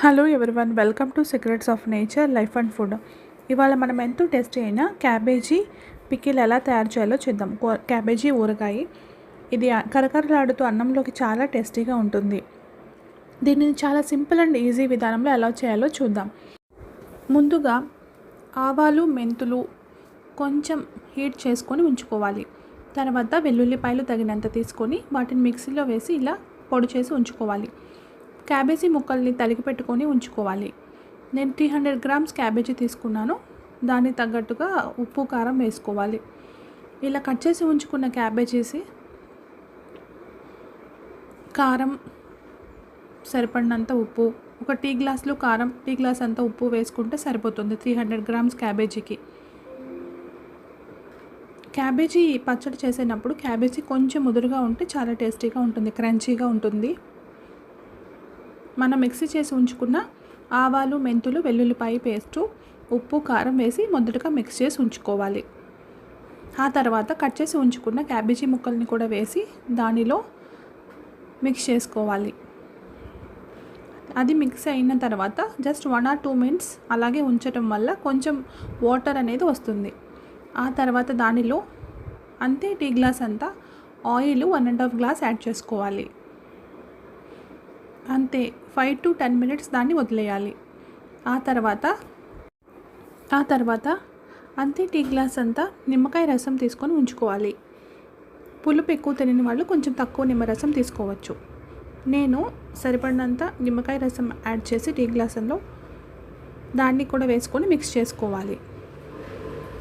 Hello everyone welcome to secrets of nature life and food ఇవాళ మనం ఎంతో tasty అయిన క్యాబేజీ పికిల్ ఎలా తయారు చేయాలో చూద్దాం. కో- క్యాబేజీ ఊరగాయ. ఇది కరకరలాడుతూ అన్నంలోకి చాలా టేస్టీగా ఉంటుంది. దీనిని చాలా సింపుల్ అండ్ ఈజీ విధానంలో ఎలా చేయాలో చూద్దాం. ముందుగా ఆవాలు మెంతులు కొంచెం హీట్ చేసుకొని ఉంచుకోవాలి. తర్వాత వెల్లుల్లిపాయలు తగినంత తీసుకొని వాటిని మిక్సీలో వేసి ఇలా పొడి చేసి ఉంచుకోవాలి. క్యాబేజీ ముక్కల్ని తలిగి పెట్టుకొని ఉంచుకోవాలి. నేను త్రీ హండ్రెడ్ గ్రామ్స్ క్యాబేజీ తీసుకున్నాను. దానికి తగ్గట్టుగా ఉప్పు కారం వేసుకోవాలి. ఇలా కట్ చేసి ఉంచుకున్న క్యాబేజీసి కారం సరిపడినంత ఉప్పు ఒక టీ గ్లాసులు కారం టీ గ్లాస్ అంత ఉప్పు వేసుకుంటే సరిపోతుంది త్రీ హండ్రెడ్ గ్రామ్స్ క్యాబేజీకి. క్యాబేజీ పచ్చడి చేసేటప్పుడు క్యాబేజీ కొంచెం ముదురుగా ఉంటే చాలా టేస్టీగా ఉంటుంది క్రంచీగా ఉంటుంది. మనం మిక్సీ చేసి ఉంచుకున్న ఆవాలు మెంతులు వెల్లుల్లిపాయ పేస్టు ఉప్పు కారం వేసి మొదటగా మిక్స్ చేసి ఉంచుకోవాలి. ఆ తర్వాత కట్ చేసి ఉంచుకున్న క్యాబేజీ ముక్కల్ని కూడా వేసి దానిలో మిక్స్ చేసుకోవాలి. అది మిక్స్ అయిన తర్వాత just one or two minutes అలాగే ఉంచటం వల్ల కొంచెం వాటర్ అనేది వస్తుంది. ఆ తర్వాత దానిలో అంతే టీ గ్లాస్ అంతా oil one and half glass add చేసుకోవాలి. అంతే. ఫైవ్ టు టెన్ మినిట్స్ దాన్ని వదిలేయాలి. ఆ తర్వాత ఆ తర్వాత అంతే టీ గ్లాస్ అంతా నిమ్మకాయ రసం తీసుకొని ఉంచుకోవాలి. పులుపు ఎక్కువ తినని వాళ్ళు కొంచెం తక్కువ నిమ్మరసం తీసుకోవచ్చు. నేను సరిపడినంత నిమ్మకాయ రసం యాడ్ చేసి టీ గ్లాసులో దాన్ని కూడా వేసుకొని మిక్స్ చేసుకోవాలి.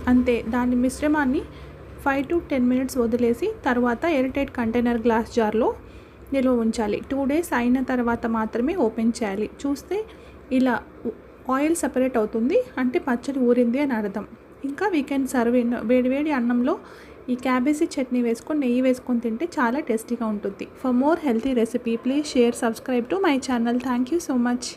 అంతే దాని మిశ్రమాన్ని ఫైవ్ టు టెన్ మినిట్స్ వదిలేసి తర్వాత ఎయిర్టైట్ కంటైనర్ గ్లాస్ జార్లో నిల్వ ఉంచాలి. టూ డేస్ అయిన తర్వాత మాత్రమే ఓపెన్ చేయాలి. చూస్తే ఇలా ఆయిల్ సపరేట్ అవుతుంది. అంటే పచ్చడి ఊరింది అని అర్థం. ఇంకా వీ కెన్ సర్వ్ వేడివేడి అన్నంలో ఈ క్యాబేజీ చట్నీ వేసుకొని నెయ్యి వేసుకొని తింటే చాలా టేస్టీగా ఉంటుంది. For more healthy recipe please share subscribe to my channel thank you so much